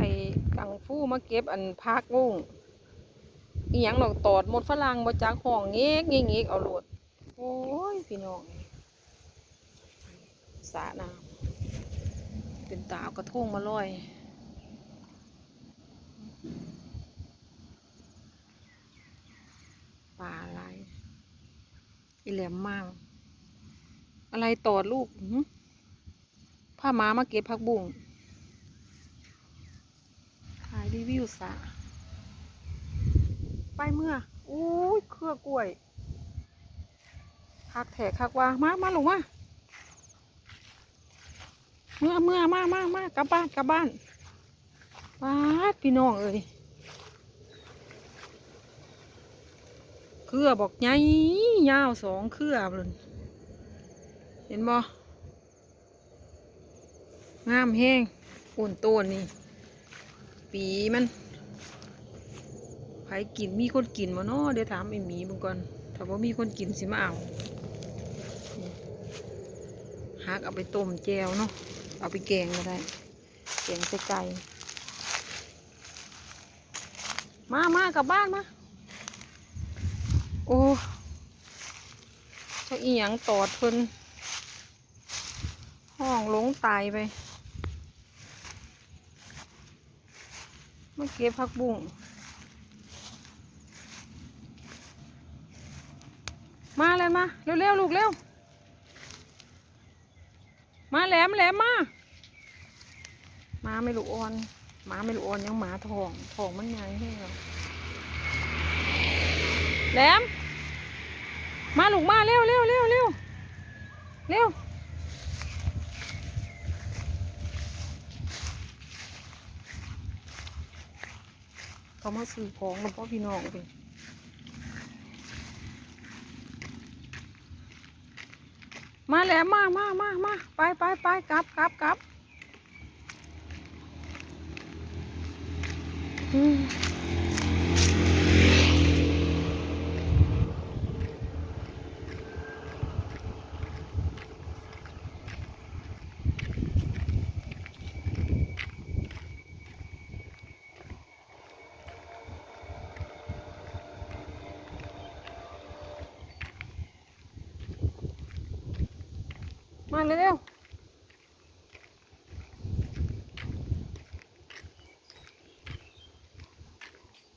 ไอ้กังฟูมาเก็บอันพักบุ้งอีหยังดอกตอดหมดฝรั่งบ่จักห้องเงี้ยเงี้ยเงี้เอาโลดโอ้ยพี่น้องสาน้ำเป็นตาเอากระทุ่งมาลอยปลาอะไรอีแหลมมาก อะไรตอดลูกผ้าม้ามาเก็บผักบุ้ง รีวิวสะไปเมื่ออุ้ยเครือกล้วยคักแถกคักว่ามามาลงมาเมื่อเมื่อมามามากลับบ้านกลับบ้านว้าพี่น้องเอ้ยเครือบอกใหญ่ยาวสองเครือเลยเห็นบ่งามแห้งอุ่นโตนนี่ ปีมันไผกินมีคนกินมาเนาะเดี๋ยวถามไอ้หมีมึงก่อนถ้าว่ามีคนกินสิมาเอาหักเอาไปต้มแจวเนาะเอาไปแกงก็ได้แกงใส่ไก่มามากลับบ้านมา โอ้ถ้าอีหยังตอดเพิ่นห้องหลงตายไป มาเก็บผักบุ้งมาเลยมา เร็วๆลูกเร็ว มาแหลมแหลมมามาไม่ลูกอ่อนหมาไม่ลูกอ่อนยังหมาทองทองมันใหญ่ให้เราแหลม มาลูกมาเร็วเร็วเร็วเร็วเร็ว เขามาซื้อของมาพ่อพี่น้องเลยมาแล้วมามามามาไปไปไปกลับกลับกลับ มมาเร็วๆ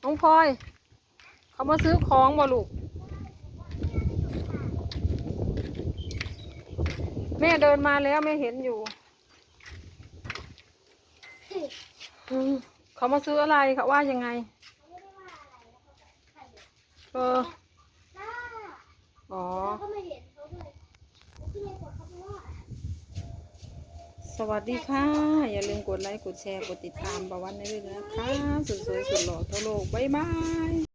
น้องพลอย เขามาซื้อของบ่ลูก แม่เดินมาแล้วแม่เห็นอยู่อืมเขามาซื้ออะไรเขาว่ายังไง เออ อ๋อ ก็ไม่เห็นเขาเลยที่ในกดเขาว่า ส วัสดีค่ะ อย่าลืมกดไลค์ กดแชร์ กดติดตามประวันได้ด้วยนะคะ สวยๆสุดหล่อทั่วโลก บ๊ายบาย